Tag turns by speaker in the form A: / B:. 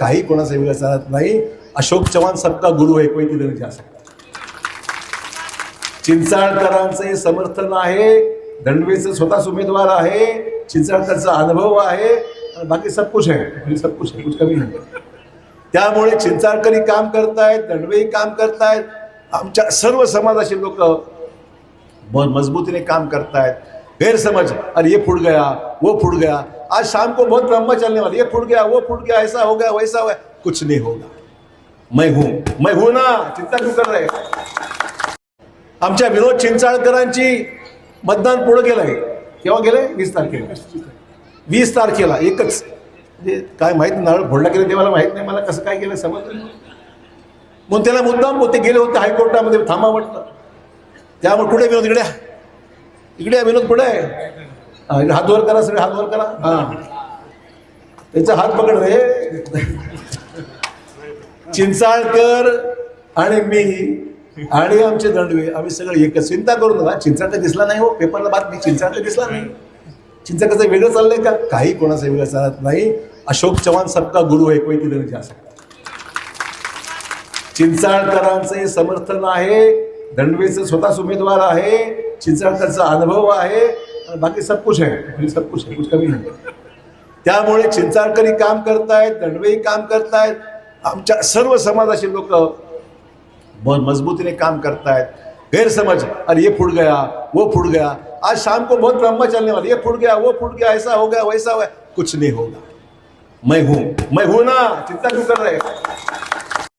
A: काही कोणाचा वेगळं चालत नाही. अशोक चव्हाण सबका गुरु आहे कोई किधर नहीं चिंचाळकरांचे समर्थन आहे. दंडवेचं स्वतःच उमेदवार आहे. चिंचाळकरचा अनुभव आहे. बाकी सब कुछ आहे म्हणजे सब कुछ आहे कुछ कमी नाही त्यामुळे चिंचाळकरी काम करतायत दंडवेही काम करतायत. आमच्या सर्व समाजाचे लोक मजबूतीने काम करतायत. गैरसमझ अरे ये फुट गया वो फुट गया। आज शाम को बहुत ड्रामा चलने वाला ये फूट गया वो फुट गया ऐसा हो गया वैसा हो गया। कुछ नहीं होगा। मैं हूं मैं हूं ना चिंता क्यों कर रहे आमच्या विनोद चिंचाळकरांची मतदान पुढे गेलंय केव्हा गेलंय वीस तारखेला. वीस तारखेला एकच. म्हणजे काय माहीत नारळ फोडला गेलं ते मला माहीत नाही मला कसं काय केलं समजलं नाही. म्हणून त्याला मुद्दाम होते गेले होते हायकोर्टामध्ये थांबा म्हटलं. त्यामुळे कुठे विनोद इकड्या इकडे विनोद पुढे आहे. हा, इकडे हात वर करा सगळे हात वर करा. हा. त्याचा हात पकड रे. चिंचाळकर आणि मी आणि आमचे दंडवे आम्ही सगळे एकच. चिंता करू नका. चिंचाळकर दिसला नाही हो. पेपरला बातमी चिंचाळकर दिसला नाही. चिंचाळकरचं वेगळं चाललंय का? काही कोणाचं वेगळं चालत नाही. अशोक चव्हाण सबका गुरु आहे. कोई किधर असं चिंचाळकरांचे समर्थन आहे. दंडवेचं स्वतःच उमेदवार आहे. चिंचाळकरचा अनुभव आहे आणि बाकी सब कुछ आहे म्हणजे सब कुछ आहे कुछ कमी नाही. त्यामुळे चिंचाळकरी काम करतायत दंडवेही काम करतायत. आमच्या सर्व समाजाचे लोक मजबूतीने काम करतायत. गैरसमज अरे ये फुट गया वो फुट गया. आज शाम को बहुत ड्रामा चलने वाला ये फुट गया वो फुट गया ऐसा हो गया वैसा हो गया. कुछ नहीं होगा. मैं हूं मैं हूं ना चिंता क्यों कर रहे